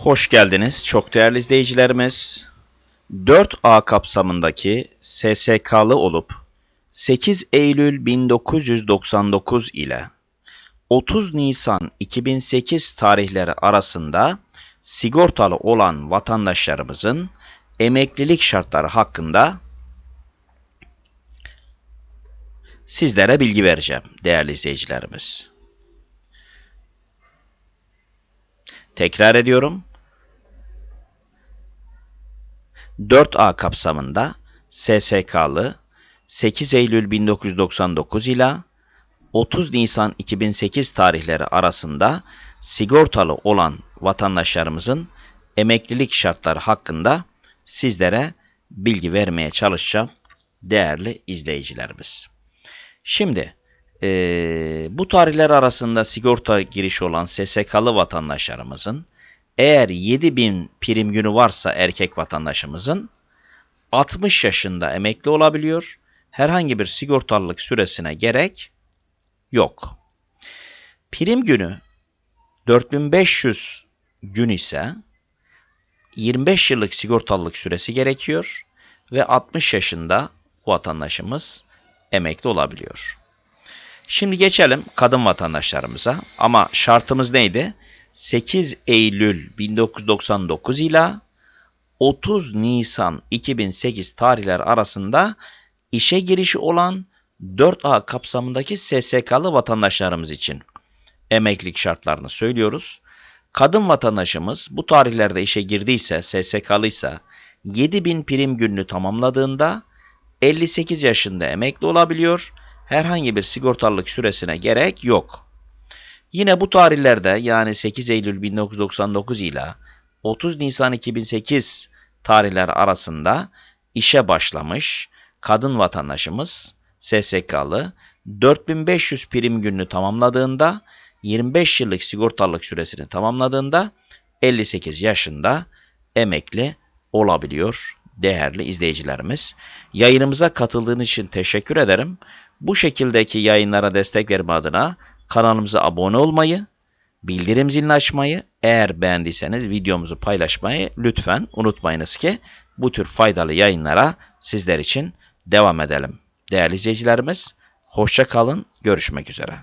Hoş geldiniz çok değerli izleyicilerimiz. 4A kapsamındaki SSK'lı olup 8 Eylül 1999 ile 30 Nisan 2008 tarihleri arasında sigortalı olan vatandaşlarımızın emeklilik şartları hakkında sizlere bilgi vereceğim değerli izleyicilerimiz. Tekrar ediyorum. 4A kapsamında SSK'lı 8 Eylül 1999 ile 30 Nisan 2008 tarihleri arasında sigortalı olan vatandaşlarımızın emeklilik şartları hakkında sizlere bilgi vermeye çalışacağım değerli izleyicilerimiz. Şimdi eee, bu tarihler arasında sigorta girişi olan SSK'lı vatandaşlarımızın eğer 7000 prim günü varsa erkek vatandaşımızın 60 yaşında emekli olabiliyor. Herhangi bir sigortalılık süresine gerek yok. Prim günü 4500 gün ise 25 yıllık sigortalılık süresi gerekiyor ve 60 yaşında bu vatandaşımız emekli olabiliyor. Şimdi geçelim kadın vatandaşlarımıza ama şartımız neydi? 8 Eylül 1999 ile 30 Nisan 2008 tarihler arasında işe girişi olan 4A kapsamındaki SSK'lı vatandaşlarımız için emeklilik şartlarını söylüyoruz. Kadın vatandaşımız bu tarihlerde işe girdiyse, SSK'lıysa 7000 prim gününü tamamladığında 58 yaşında emekli olabiliyor. Herhangi bir sigortalılık süresine gerek yok. Yine bu tarihlerde yani 8 Eylül 1999 ile 30 Nisan 2008 tarihler arasında işe başlamış kadın vatandaşımız SSK'lı 4500 prim gününü tamamladığında 25 yıllık sigortalılık süresini tamamladığında 58 yaşında emekli olabiliyor değerli izleyicilerimiz. Yayınımıza katıldığınız için teşekkür ederim. Bu şekildeki yayınlara destek verme adına kanalımıza abone olmayı, bildirim zilini açmayı, eğer beğendiyseniz videomuzu paylaşmayı lütfen unutmayınız ki bu tür faydalı yayınlara sizler için devam edelim. Değerli izleyicilerimiz, hoşça kalın, görüşmek üzere.